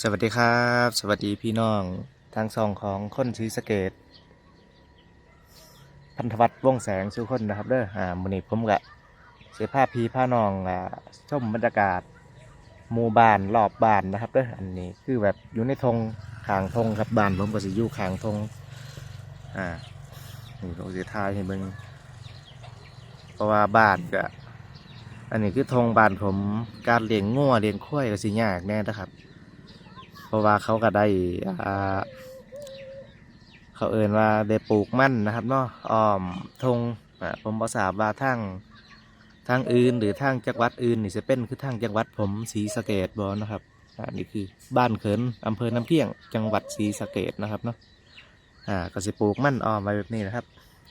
สวัสดีครับ สวัสดีพี่น้องทางซองของคนศรีสเกดพันธวัฒน์วงแสงสุคนนะครับเด้ออ่ามือนี้ผมกะเสียผ้าพีผ้านองอ่าชมบรรยากาศหมู่บ้านรอบบ้านนะครับเด้ออันนี้คือแบบอยู่ในธงขางธงครับบ้านผมก็สิอยู่ขางธงอ่านี่ผมสิทายให้เบิ่งเพราะว่าบ้านก็อันนี้คือธงบ้านผมการเลี้ยงงัวเลี้ยงควายก็สิยากแน่นะครับ เพราะว่าเขาก็ได้อ่าเขาเอ่นว่าได้ปลูกมั่นนะครับเนาะอ้อมทงผมบอทราบว่าทางทางอื่นหรือทางจังหวัดอื่นนี่จะเป็นคือทางจังหวัดผมศรีสะเกดบอนะครับอ่านี่คือบ้านเขินอำเภอน้ำเพียง จังหวัดศรีสะเกดนะครับเนาะอ่าก็สิปลูกมั่นอ้อมไว้แบบนี้นะครับ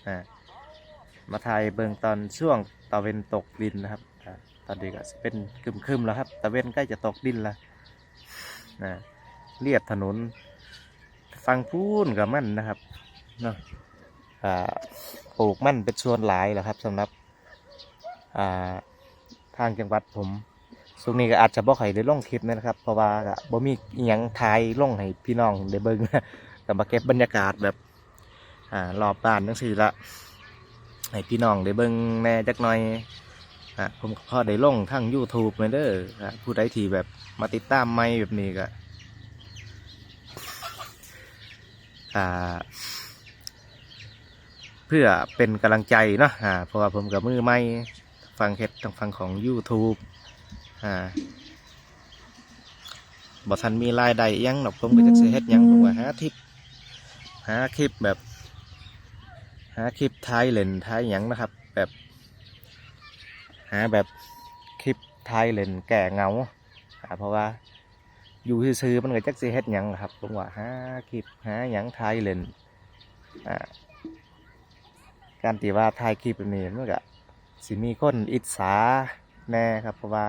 อ่ามาถ่ายเบิ่งตอนช่วงตะเวนตกดินนะครับอ่าตอนนี้ก็สิเป็นคึมๆแล้วครับตะเวนใกล้จะตกดินล้วอ่า เรียบถนนฟังพูนกับมันนะครับเนาะปลูกมันเป็นส่วนหลายแหละครับสำหรับาทางจังหวัดผมช่งนี้ก็อาจจะบ่ค่อยได้ลงคลิปนะครับ เพราะว่าบ่มีอหยังทายลงให้พี่น้องได้เบิ่งก็มาเก็บบรรยากาศแบบอ่ารอบบ้านทั้งสี่ละให้พี่น้องได้เบิ่งแน่จักหน่อยอ่าผมก็พอได้ลงทั้ง YouTube มาเด้อผู้ใดที่แบบมาติดตามไม่แบบนี้ก็ อ่า เพื่อเป็นกำลังใจเนาะอ่าเพราะว่าผมกับมือไม่ฟังเฮ็ดทางฟังของ YouTube อ่าบอทันมีรายได้อิหยังหรอกผมก็จะเสียเฮ็ดหยังผมว่าหาทิปหาคลิปแบบหาคลิปท้ายเลนท้ายหยังนะครับ แบบหาแบบคลิปท้ายเลนแก่เงาอ่าเพราะว่า อยู่ซื่อๆมันก็จักสิเฮ็ดหยังล่ะครับผมว่าหาคลิปหาหยังถ่ายเล่นอ่าการที่ว่าถ่ายคลิปแบบนี้มันก็สิมีคนอิจฉาแน่ครับเพราะว่า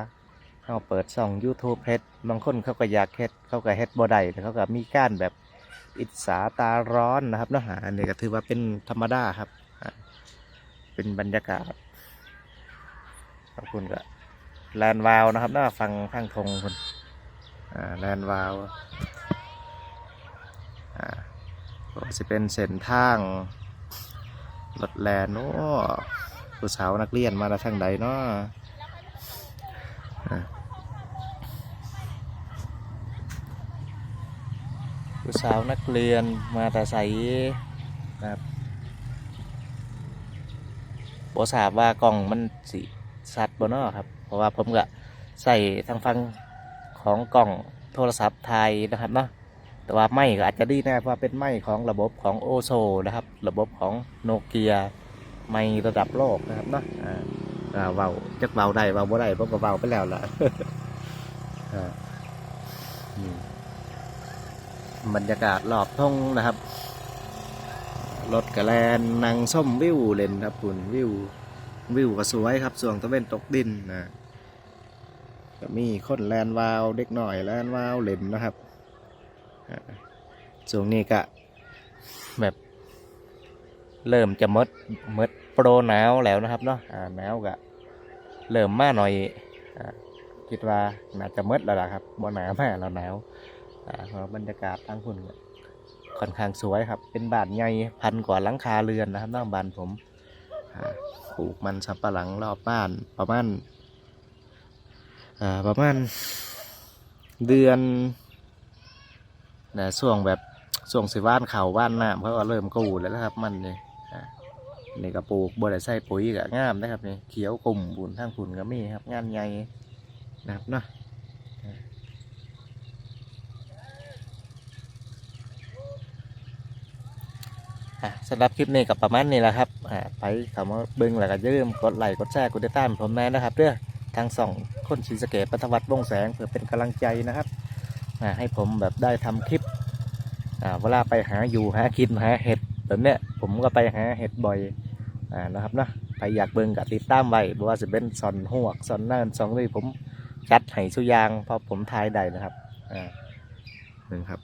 เขาเปิดช่อง YouTube เฮ็ดบางคนเขาก็อยากเฮ็ดเขาก็เฮ็ดบ่ได้แต่เขาก็มีการแบบอิจฉาตาร้อนนะครับเนาะหาอันนี้ก็ถือว่าเป็นธรรมดาครับ เป็นบรรยากาศขอบคุณก็แลนวาวนะครับน่าฟังข้างทงคน แลนวาวจะเป็นเส้นทางรถแลนโอ้ผู้สาวนักเรียนมาทางใดเนาะผู้สาวนักเรียนมาแต่ใสนะครับบทราบว่ากล้องมันสิสัดบ่เนาะครับ เพราะว่าผมก็ใส่ทางฟัง ของกล่องโทรศัพท์ไทยนะครับเนาะแต่ว่าไม่ก็อาจจะดีนะเพราะเป็นไม่ของระบบของโอโซนะครับ ระบบของโนเกียไม่ระดับโลกนะครับเนาะอ่าอ่าเบาจักเบาได้เบาบ่ได้ผมก็เบาไปแล้วล่ะบรรยากาศรอบทุ่งนะครับรถกระแลนนางส้มวิวเลนครับคุณวิววิวก็สวยครับส่วงตะเวนตกดินนะ ก็มีคนแลนวาวเด็กหน่อยแลนวาวเล่นนะครับอ่าช่วงนี้ก็แบบเริ่มจะมดมดโปรหนาวแล้วนะครับเนาะอ่าหนาวก็เริ่มมาหน่อยอ่าคิดว่าน่าจะมดแล้วล่ะครับบ่หนาวมากแล้วหนาวอ่าเพราะบรรยากาศทั้งคุณค่อนข้างสวยครับ เป็นบ้านใหญ่พันกว่าหลังคาเรือนนะครับนอกบ้านผมปลูกมันสับปะหลังรอบบ้านประมาณ ประมาณเดือนนะช่วงแบบช่วงสิว่านเขาว่านน้ำเขาก็เริ่มกูดแล้วนะครับ มันนี่นี่ก็ปลูกบริใส่ปุ๋ยก็งามนะครับนี่เขียวกลุ่มบุญทั้งผุนก็มีครับงานใหญ่นะครับเนาะสำหรับคลิปนี้กับประมาณนี้แหละครับไปคำว่าเบิ้งแล้วก็ย่ลืมกดไลค์กดแชร์กดติดตามผมแม่นะครับเด้อ ทางส่องคนศรีสะเกดปัทวัตวงแสงเพื่อเป็นกำลังใจนะครับให้ผมแบบได้ทำคลิปเวลาไปหาอยู่หากินหาเห็ดแบบเนี้ยผมก็ไปหาเห็ดบ่อยอ่านะครับนะไปอยากเบิ่งกับติดตามไว้บ่ว่าจะเป็นซอนหวกซอนนั่นซองนี่ผมจัดให้สุยางเพราะผมทายได้นะครับอ่าหนึ่งครับ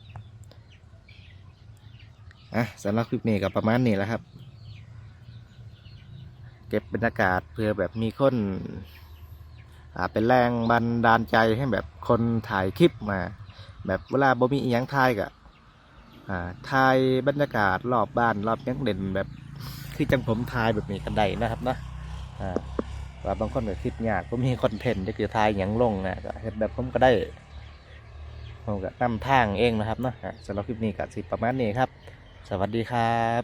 อะสำหรับคลิปนี้ก็ประมาณนี้แหล้วครับ เก็บบรรยากาศเพื่อแบบมีคน เป็นแรงบันดาลใจให้แบบคนถ่ายคลิปมา แบบเวลาบ่มีอีหยังทายก็อ่ายบรรยากาศรอบบ้านรอบยังเด่นแบบคือจังผมทายแบบนี้กันได้นะครับนะว่าบางคนก็คิดยากก็มีคอนเทนต์จะคือทายหยังลงนะก็เฮ็ดแบบผมก็ได้ผมก็นำทางเองนะครับเนาะสำหรับคลิปนี้ก็สิประมาณนี้ครับ สวัสดีครับ